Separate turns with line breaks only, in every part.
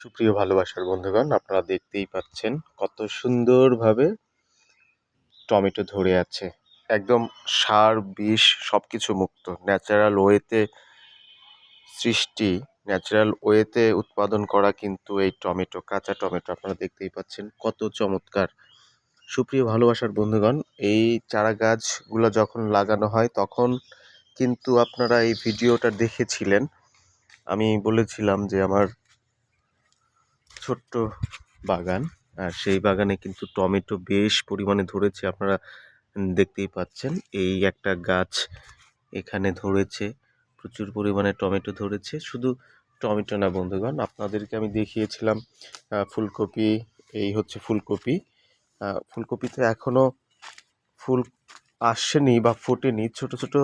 সুপ্রিয় ভালোবাসার বন্ধুগণ, আপনারা দেখতেই পাচ্ছেন কত সুন্দরভাবে টমেটো ধরে আছে। একদম সার, বিষ সব কিছু মুক্ত। ন্যাচারাল ওয়েতে সৃষ্টি, ন্যাচারাল ওয়েতে উৎপাদন করা কিন্তু এই টমেটো, কাঁচা টমেটো, আপনারা দেখতেই পাচ্ছেন কত চমৎকার। সুপ্রিয় ভালোবাসার বন্ধুগণ, এই চারা গাছগুলো যখন লাগানো হয়, তখন কিন্তু আপনারা এই ভিডিওটা দেখেছিলেন। আমি বলেছিলাম যে আমার ছোট্ট বাগান। আর সেই বাগানে কিন্তু টমেটো বেশ পরিমাণে ধরেছে, আপনারা দেখতেই পাচ্ছেন। এই একটা গাছ এখানে ধরেছে, প্রচুর পরিমাণে টমেটো ধরেছে। শুধু টমেটো না, বন্ধুগণ, আপনাদেরকে আমি দেখিয়েছিলাম ফুলকপি, এই হচ্ছে ফুলকপি। ফুলকপিতে এখনও ফুল আসেনি বা ফোটেনি, ছোট ছোট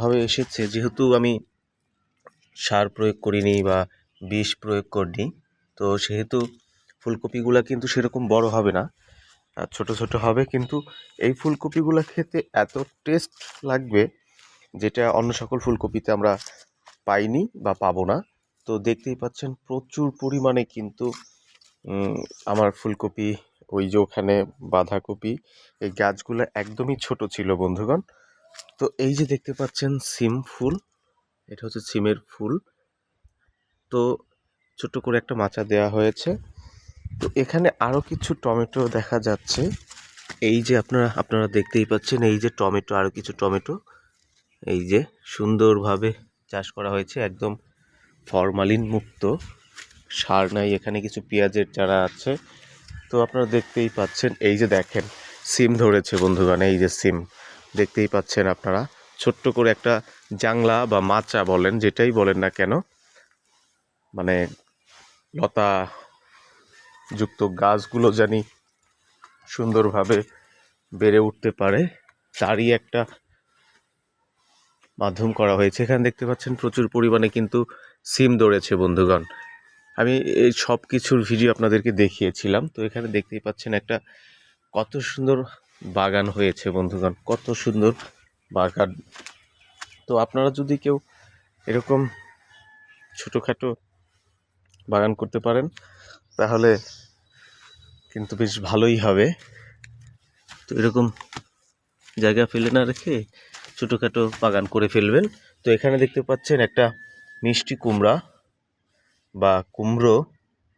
ভাবে এসেছে। যেহেতু আমি সার প্রয়োগ করিনি বা বিষ প্রয়োগ করিনি তো সেহেতু ফুলকপিগুলো কিন্তু সেরকম বড় হবে না। ছোট ছোট হবে কিন্তু এই ফুলকপিগুলো খেতে এত টেস্ট লাগবে যেটা অন্য সকল ফুলকপিতে আমরা পাইনি বা পাবো না। তো দেখতেই পাচ্ছেন প্রচুর পরিমাণে কিন্তু আমার ফুলকপি, ওই যে ওখানে বাঁধাকপি, এই গাছগুলো একদমই ছোট ছিল বন্ধুগণ। তো এই যে দেখতে পাচ্ছেন সিম ফুল, এটা হচ্ছে সিমের ফুল। তো ছোট করে একটা মাচা দেওয়া হয়েছে। তো এখানে আরও কিছু টমেটো দেখা যাচ্ছে। এই যে আপনারা আপনারা দেখতেই পাচ্ছেন, এই যে টমেটো আরও কিছু টমেটো। এই যে সুন্দরভাবে চাষ করা হয়েছে, একদম ফরমালিন মুক্ত। সার নাই, এখানে কিছু পেঁয়াজের চারা আছে। তো আপনারা দেখতেই পাচ্ছেন, এই যে দেখেন, সিম ধরেছে বন্ধুগণ, এই যে সিম। দেখতেই পাচ্ছেন আপনারা, ছোট্ট করে একটা জাংলা বা মাচা বলেন, যেটাই বলেন না কেন মানে লতা যুক্ত গাছগুলো জানি সুন্দরভাবে বেড়ে উঠতে পারে। তারই একটা মাধ্যম করা হয়েছে। এখানে দেখতে পাচ্ছেন প্রচুর পরিমাণে কিন্তু সিম ধরেছে বন্ধুগণ। আমি এই সব কিছুর ভিডিও আপনাদেরকে দেখিয়েছিলাম। তো এখানে দেখতেই পাচ্ছেন একটা কত সুন্দর বাগান হয়েছে বন্ধুগণ, কত সুন্দর বাগান। তো আপনারা যদি কেউ এরকম ছোটোখাটো বাগান করতে পারেন, তাহলে কিন্তু বেশ ভালোই হবে। তো এরকম জায়গা ফেলে না রেখে ছোটোখাটো বাগান করে ফেলবেন। তো এখানে দেখতে পাচ্ছেন একটা মিষ্টি কুমড়া বা কুমড়ো,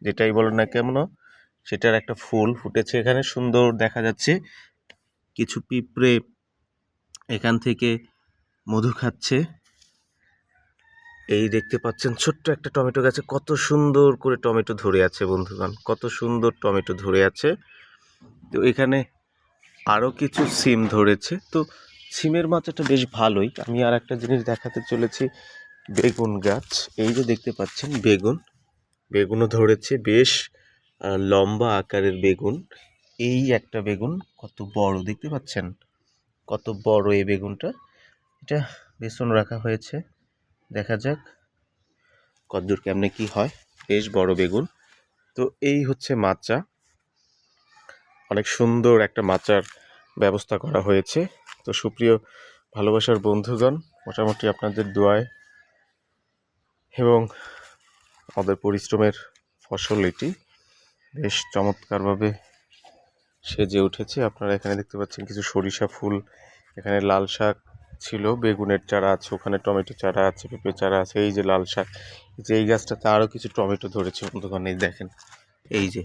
যেটাই বলেন না কেমন সেটার একটা ফুল ফুটেছে এখানে, সুন্দর দেখা যাচ্ছে। কিছু পিঁপড়ে এখান থেকে মধু খাচ্ছে। এই দেখতে পাচ্ছেন ছোট্ট একটা টমেটো গাছে কত সুন্দর করে টমেটো ধরে আছে বন্ধুগণ, কত সুন্দর টমেটো ধরে আছে। তো এখানে আরও কিছু সিম ধরেছে। তো সিমের মাচাটা বেশ ভালোই। আমি আর একটা জিনিস দেখাতে চলেছি, বেগুন গাছ। এই যে দেখতে পাচ্ছেন বেগুন, বেগুনও ধরেছে বেশ লম্বা আকারের বেগুন। এই একটা বেগুন কত বড়, দেখতে পাচ্ছেন? কত বড় এই বেগুনটা। এটা বেসন রাখা হয়েছে। দেখা যাক কদ্দূর কেমনে কি হয়। বেশ বড় বেগুন। তো এই হচ্ছে মাচা। অনেক সুন্দর একটা মাচার ব্যবস্থা করা হয়েছে। তো সুপ্রিয় ভালোবাসার বন্ধুগণ, মোটামুটি আপনাদের দোয়ায় এবং আমাদের পরিশ্রমের ফসল এটি। বেশ চমৎকারভাবে সেজে উঠেছে। আপনারা এখানে দেখতে পাচ্ছেন কিছু সরিষা ফুল, এখানে লাল শাক ছিল, বেগুনের চারা আছে, ওখানে টমেটো চারা আছে, পেঁপে চারা আছে, এই যে লাল শাক যে এই গাছটাতে আরও কিছু টমেটো ধরেছে বন্ধুগণ, এই দেখেন, এই যে,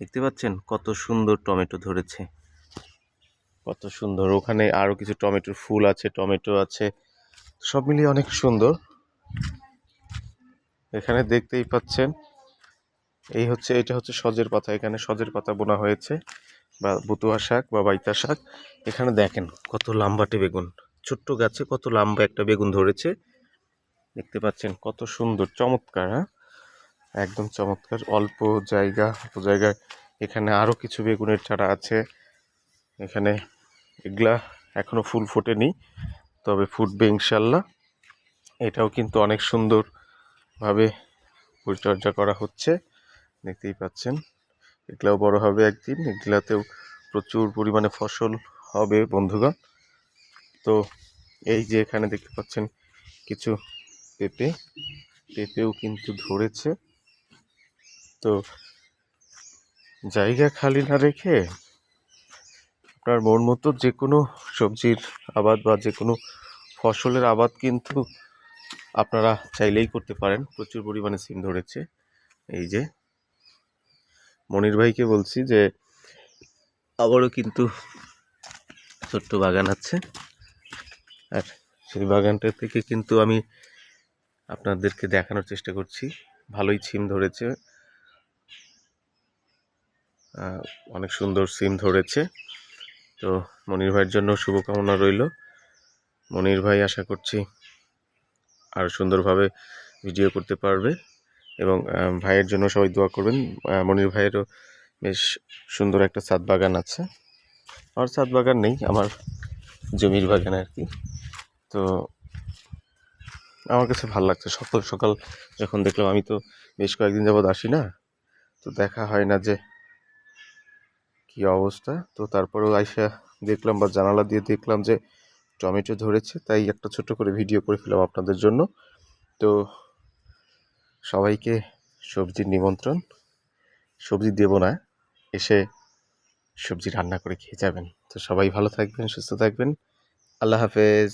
দেখতে পাচ্ছেন কত সুন্দর টমেটো ধরেছে। কত সুন্দর, ওখানে আরও কিছু টমেটোর ফুল আছে, টমেটো আছে, সব মিলিয়ে অনেক সুন্দর। এখানে দেখতেই পাচ্ছেন, এই হচ্ছে, এটা হচ্ছে সজের পাতা, এখানে সজের পাতা বোনা হয়েছে, বা বুতুয়া শাক বা বাইতা শাক। এখানে দেখেন কত লাম্বাটে বেগুন। ছোট্ট গাছে কত লম্বা একটা বেগুন ধরেছে। দেখতে পাচ্ছেন কত সুন্দর, চমৎকার হ্যাঁ? একদম চমৎকার, অল্প জায়গা, অল্প জায়গায় এখানে আরও কিছু বেগুনের চারা আছে। এখানে এগুলা এখনও ফুল ফোটেনি, তবে ফুটবে ইনশাল্লাহ। এটাও কিন্তু অনেক সুন্দরভাবে পরিচর্যা করা হচ্ছে। দেখতেই পাচ্ছেন, এগুলাও বড় হবে একদিন, এগুলাতেও প্রচুর পরিমাণে ফসল হবে, বন্ধুগণ। তো এই যে এখানে দেখতে পাচ্ছেন কিছু পেঁপে। পেঁপেও কিন্তু ধরেছে। তো জায়গা খালি না রেখে আপনার মন মতো যে কোনো সবজির আবাদ বা যে কোনো ফসলের আবাদ কিন্তু আপনারা চাইলেই করতে পারেন। প্রচুর পরিমাণে সিম ধরেছে। এই যে মনির ভাইকে বলছি যে আবারও কিন্তু ছোট্ট বাগান আছে। আর সেই বাগানটা থেকে কিন্তু আমি আপনাদেরকে দেখানোর চেষ্টা করছি। ভালোই সিম ধরেছে। অনেক সুন্দর সিম ধরেছে। তো মনির ভাইয়ের জন্য শুভকামনা রইল। মনির ভাই, আশা করছি আরও সুন্দরভাবে ভিডিও করতে পারবে এবং ভাইয়ের জন্য সবাই দোয়া করবেন। মনির ভাইয়েরও বেশ সুন্দর একটা ছাদ বাগান আছে। আমার ছাদ বাগান নেই, আমার জমির বাগান আর কি। তো আমার কাছে ভালো লাগছে। সকাল সকাল যখন দেখলাম, আমি তো বেশ কয়েকদিন যাবৎ আসি না, তো দেখা হয় না যে কি অবস্থা। তো তারপরেও আইসা দেখলাম বা জানালা দিয়ে দেখলাম যে টমেটো ধরেছে, তাই একটা ছোট করে ভিডিও করে ফেলাম আপনাদের জন্য। তো সবাইকে সবজির নিমন্ত্রণ। সবজি দেব না, এসে সবজি রান্না করে খেয়ে যাবেন। তো সবাই ভালো থাকবেন সুস্থ থাকবেন। আল্লাহ হাফেজ।